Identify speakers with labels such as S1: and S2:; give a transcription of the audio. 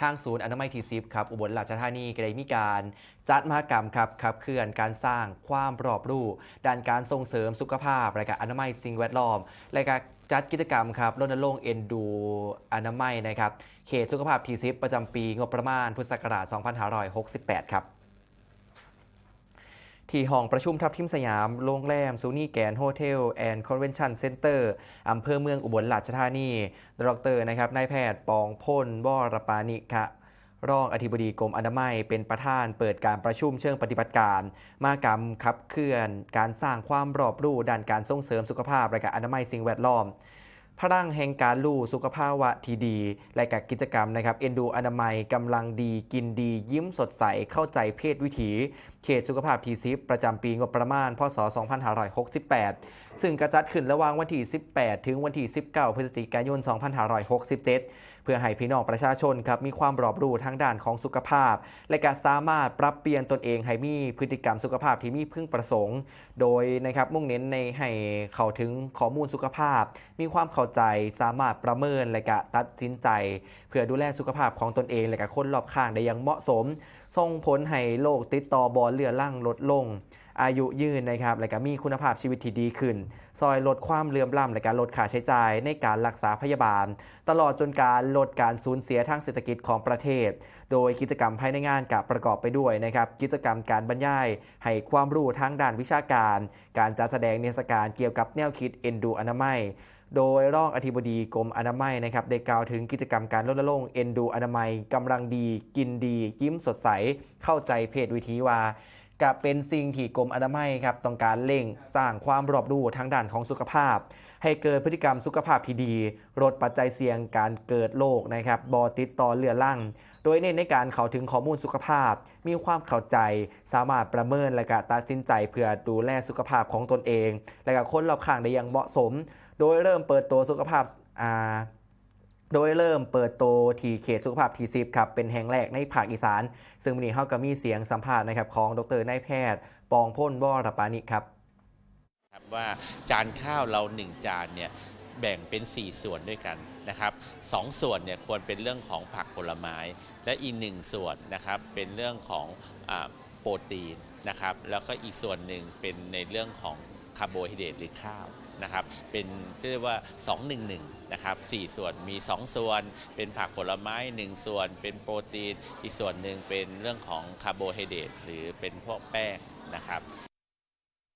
S1: ทางศูนย์อนามัยทีซิฟครับอุบลราชธานีก็ได้มีการจัดมหกรรมครับขับเคลื่อนการสร้างความรอบรู้ด้านการส่งเสริมสุขภาพและการอนามัยสิ่งแวดล้อมและการจัดกิจกรรมครับรณรงค์เอ็นดูอนามัยนะครับเขตสุขภาพทีซิปประจำปีงบประมาณพุทธศักราช 2568 ครับ ที่ห้องประชุมทับทิมสยาม โรงแรม ซูนี่แกนโฮเทลแอนด์คอนเวนชั่นเซ็นเตอร์อำเภอเมืองอุบลราชธานีดรนะครับนายแพทย์ปองพ่นวรปานิคะรองอธิบดีกรมอนามัยเป็นประธานเปิดการประชุมเชิงปฏิบัติการ มากรรมขับเคลื่อน การสร้างความรอบรู้ด้านการส่งเสริมสุขภาพและการอนามัยสิ่งแวดล้อม พลังแห่งการลู่สุขภาวะที่ดีและกับกิจกรรมนะครับเอ็นดูอนามัยกำลังดีกินดี ยิ้มสดใสเข้าใจเพศวิถี เขตสุขภาพทีซิปประจำปีงบประมาณ พศ 2568 ซึ่งกระจัดขึ้นระหว่างวันที่ 18 ถึงวันที่ 19 พฤศจิกายน 2567 เพื่อให้พี่น้องประชาชนครับมีความรอบรู้ทางด้านของสุขภาพ และการสามารถปรับเปลี่ยนตนเองให้มีพฤติกรรมสุขภาพที่มีพึงประสงค์ โดยนะครับมุ่งเน้นในให้เข้าถึงข้อมูลสุขภาพ มีความเข้าใจสามารถประเมินและก็ตัดสินใจ เพื่อดูแลสุขภาพของตนเอง และก็คนรอบข้างได้อย่างเหมาะสม ส่งผลให้โรคติดต่อบอลเลือดล่างลดลง อายุยืนนะครับและก็มีคุณภาพชีวิตที่ดีขึ้น ซอยลดความเลื่อมล้ำและการลดค่าใช้จ่ายในการรักษาพยาบาล ตลอดจนการลดการสูญเสียทางเศรษฐกิจของประเทศ โดยกิจกรรมภายในงานกับประกอบไปด้วยนะครับกิจกรรมการบรรยาย ให้ความรู้ทางด้านวิชาการ การจัดแสดงนิทรรศการเกี่ยวกับแนวคิดเอนดูอนามัยโดยรองอธิบดีกรมอนามัยนะครับได้กล่าวถึงกิจกรรมการรณรงค์เอนดูอนามัยกำลังดี กินดี ยิ้มสดใส เข้าใจเพศวิธีว่า กับเป็นสิ่งที่กรมอนามัยครับต้องการเร่งสร้างความรอบรู้ทางด้านของสุขภาพ ให้เกิดพฤติกรรมสุขภาพที่ดีลดปัจจัยเสี่ยงการเกิดโรคนะครับบอติดต่อเรื้อรังโดยเน้นในการเข้าถึงข้อมูลสุขภาพ มีความเข้าใจ สามารถประเมินและก็ตัดสินใจเพื่อดูแลสุขภาพของตนเอง และก็คนรอบข้างได้อย่างเหมาะสม โดยเริ่มเปิดตัวสุขภาพอ่า โดยเริ่มเปิดโตทีเขตสุขภาพทีซิปครับเป็นแห่งแรกในภาคอีสาน ซึ่งวันนี้เขาก็มีเสียงสัมภาษณ์นะครับของดรนายแพทย์ ปองพ่นวรปานิครับ
S2: ว่าจานข้าวเราหนึ่งจานเนี่ยแบ่งเป็น 4 ส่วนด้วยกันนะครับสองส่วนเนี่ยควรเป็นเรื่องของผักผลไม้ และอีกหนึ่งส่วนนะครับเป็นเรื่องของอโปรตีนนะครับแล้วก็อีกส่วนหนึ่งเป็นในเรื่องของคาร์โบไฮเดรตหรือข้าว นะครับเป็นเรียกว่า 211นะครับ4ส่วนมี 2 ส่วน เป็นผักผลไม้ 1 ส่วน เป็นโปรตีน อีกส่วนหนึ่งเป็นเรื่องของคาร์โบไฮเดรตหรือเป็นพวกแป้งนะครับ